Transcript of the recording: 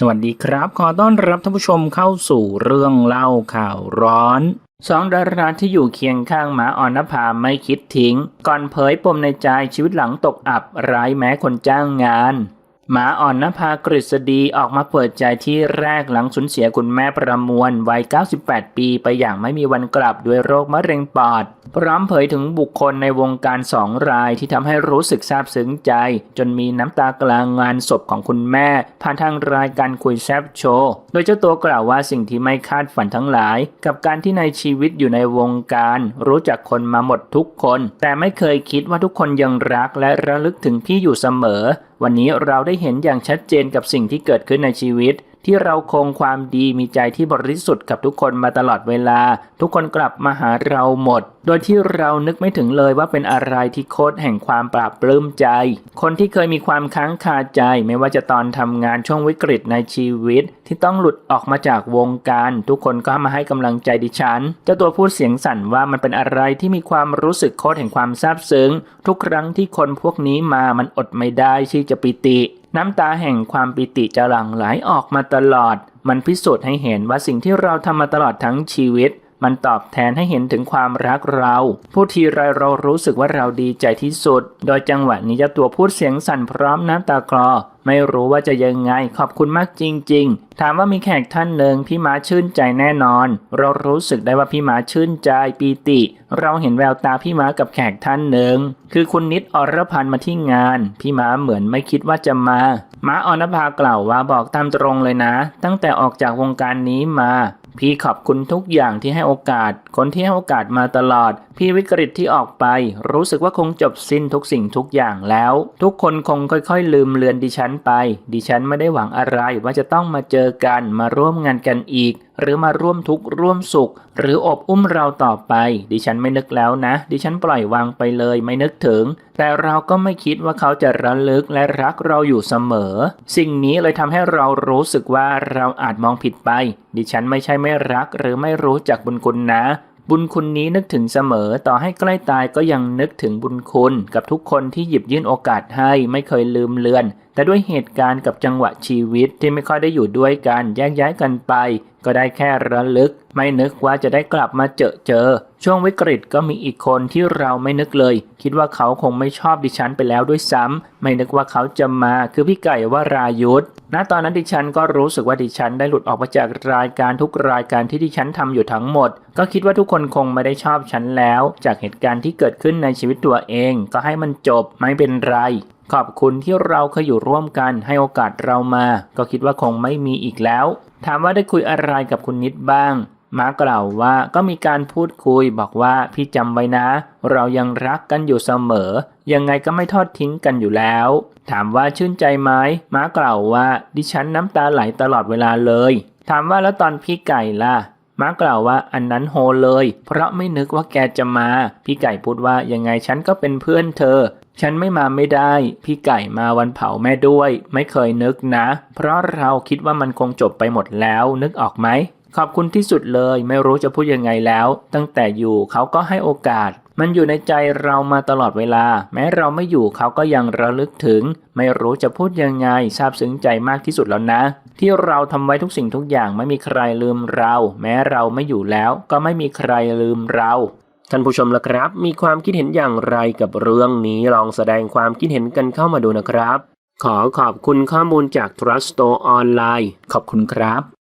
สวัสดีครับ ขอต้อนรับท่านผู้ชมเข้าสู่เรื่องเล่าข่าวร้อนสองดาราที่อยู่เคียงข้างหมาอ่อนนภาไม่คิดทิ้ง ก่อนเผยปมในใจชีวิตหลังตกอับไร้แม้คนจ้างงาน หมาอ่อนนภากฤษฎีออกมาเปิดใจที่แรกหลังสูญเสียคุณแม่ประมวลวัย 98 ปีไปอย่างไม่มีวันกลับด้วยโรคมะเร็งปอด พร้อมเผยถึงบุคคลในวงการสองรายที่ทำให้รู้สึกซาบซึ้งใจ จนมีน้ำตากลางงานศพของคุณแม่ ผ่านทางรายการคุยแซบโชว์โดยเจ้าตัวกล่าวว่าสิ่งที่ไม่คาดฝันทั้งหลาย กับการที่ในชีวิตอยู่ในวงการ รู้จักคนมาหมดทุกคน แต่ไม่เคยคิดว่าทุกคนยังรักและระลึกถึงพี่อยู่เสมอวันนี้เราได้เห็นอย่างชัดเจนกับสิ่งที่เกิดขึ้นในชีวิต ที่เราคงความดีมีใจที่บริสุทธิ์กับทุกคนมาตลอดเวลา ทุกคนกลับมาหาเราหมด โดยที่เรานึกไม่ถึงเลยว่าเป็นอะไรที่โคตรแห่งความปราบปลื้มใจ คนที่เคยมีความค้างคาใจ ไม่ว่าจะตอนทำงานช่วงวิกฤตในชีวิต ที่ต้องหลุดออกมาจากวงการ ทุกคนก็มาให้กำลังใจดิฉันเจ้าตัวพูดเสียงสั่นว่ามันเป็นอะไรที่มีความรู้สึกโคตรแห่งความซาบซึ้ง ทุกครั้งที่คนพวกนี้มามันอดไม่ได้ที่จะปิติ น้ำตาแห่งความปิติจะหลั่งไหลออกมาตลอด มันพิสูจน์ให้เห็นว่าสิ่งที่เราทำมาตลอดทั้งชีวิต มันตอบแทนให้เห็นถึงความรักเรา พูดทีไรเรารู้สึกว่าเราดีใจที่สุด โดยจังหวะนี้เจ้าตัวพูดเสียงสั่นพร้อมน้ำตาคลอ ไม่รู้ว่าจะยังไง ขอบคุณมากจริง ๆ ถามว่ามีแขกท่านหนึ่งพี่ม้าชื่นใจแน่นอน เรารู้สึกได้ว่าพี่ม้าชื่นใจปีติ เราเห็นแววตาพี่ม้ากับแขกท่านหนึ่ง คือคุณนิดอรพันธ์มาที่งาน พี่ม้าเหมือนไม่คิดว่าจะมาม้าออนภากล่าวว่าบอกตามตรงเลยนะ ตั้งแต่ออกจากวงการนี้มา พี่ขอบคุณทุกอย่างที่ให้โอกาส คนที่ให้โอกาสมาตลอด พี่วิกฤตที่ออกไป รู้สึกว่าคงจบสิ้นทุกสิ่งทุกอย่างแล้ว ทุกคนคงค่อยๆ ลืมเลือนดิฉันไป ดิฉันไม่ได้หวังอะไรว่าจะต้องมาเจอกันมาร่วมงานกันอีก หรือมาร่วมทุกข์ร่วมสุข หรืออบอุ้มเราต่อไป ดิฉันไม่นึกแล้วนะ ดิฉันปล่อยวางไปเลยไม่นึกถึง แต่เราก็ไม่คิดว่าเขาจะระลึกและรักเราอยู่เสมอ สิ่งนี้เลยทำให้เรารู้สึกว่าเราอาจมองผิดไป ดิฉันไม่ใช่ไม่รักหรือไม่รู้จักบุญคุณนะบุญคุณนี้นึกถึงเสมอต่อให้ใกล้ตายก็ยังนึกถึงบุญคุณ กับทุกคนที่หยิบยื่นโอกาสให้ไม่เคยลืมเลือน แต่ด้วยเหตุการณ์กับจังหวะชีวิตที่ไม่ค่อยได้อยู่ด้วยกันแยกย้ายกันไป ก็ได้แค่ระลึก ไม่นึกว่าจะได้กลับมาเจอเจอ ช่วงวิกฤตก็มีอีกคนที่เราไม่นึกเลย คิดว่าเขาคงไม่ชอบดิฉันไปแล้วด้วยซ้ำไม่นึกว่าเขาจะมาคือพี่ไก่วารายุทธณตอนนั้นดิฉันก็รู้สึกว่าดิฉันได้หลุดออกมาจากรายการทุกรายการที่ดิฉันทำอยู่ทั้งหมด ก็คิดว่าทุกคนคงไม่ได้ชอบฉันแล้ว จากเหตุการณ์ที่เกิดขึ้นในชีวิตตัวเอง ก็ให้มันจบไม่เป็นไร ขอบคุณที่เราเคยอยู่ร่วมกันให้โอกาสเรามา ก็คิดว่าคงไม่มีอีกแล้ว ถามว่าได้คุยอะไรกับคุณนิดบ้างม้ากล่าวว่าก็มีการพูดคุยบอกว่าพี่จำไว้นะ เรายังรักกันอยู่เสมอ ยังไงก็ไม่ทอดทิ้งกันอยู่แล้ว ถามว่าชื่นใจไหมม้ากล่าวว่าดิฉันน้ำตาไหลตลอดเวลาเลย ถามว่าแล้วตอนพี่ไก่ล่ะม้ากล่าวว่าอันนั้นโฮเลย เพราะไม่นึกว่าแกจะมา พี่ไก่พูดว่ายังไงฉันก็เป็นเพื่อนเธอ ฉันไม่มาไม่ได้ พี่ไก่มาวันเผาแม่ด้วย ไม่เคยนึกนะ เพราะเราคิดว่ามันคงจบไปหมดแล้ว นึกออกไหม ขอบคุณที่สุดเลย ไม่รู้จะพูดยังไงแล้ว ตั้งแต่อยู่เขาก็ให้โอกาส มันอยู่ในใจเรามาตลอดเวลา แม้เราไม่อยู่เขาก็ยังระลึกถึง ไม่รู้จะพูดยังไงซาบซึ้งใจมากที่สุดแล้วนะ ที่เราทำไว้ทุกสิ่งทุกอย่างไม่มีใครลืมเรา แม้เราไม่อยู่แล้ว ก็ไม่มีใครลืมเรา ท่านผู้ชมละครับ มีความคิดเห็นอย่างไรกับเรื่องนี้ลองแสดงความคิดเห็นกันเข้ามาดูนะครับ ขอขอบคุณข้อมูลจาก Trust Store ออนไลน์ขอบคุณครับ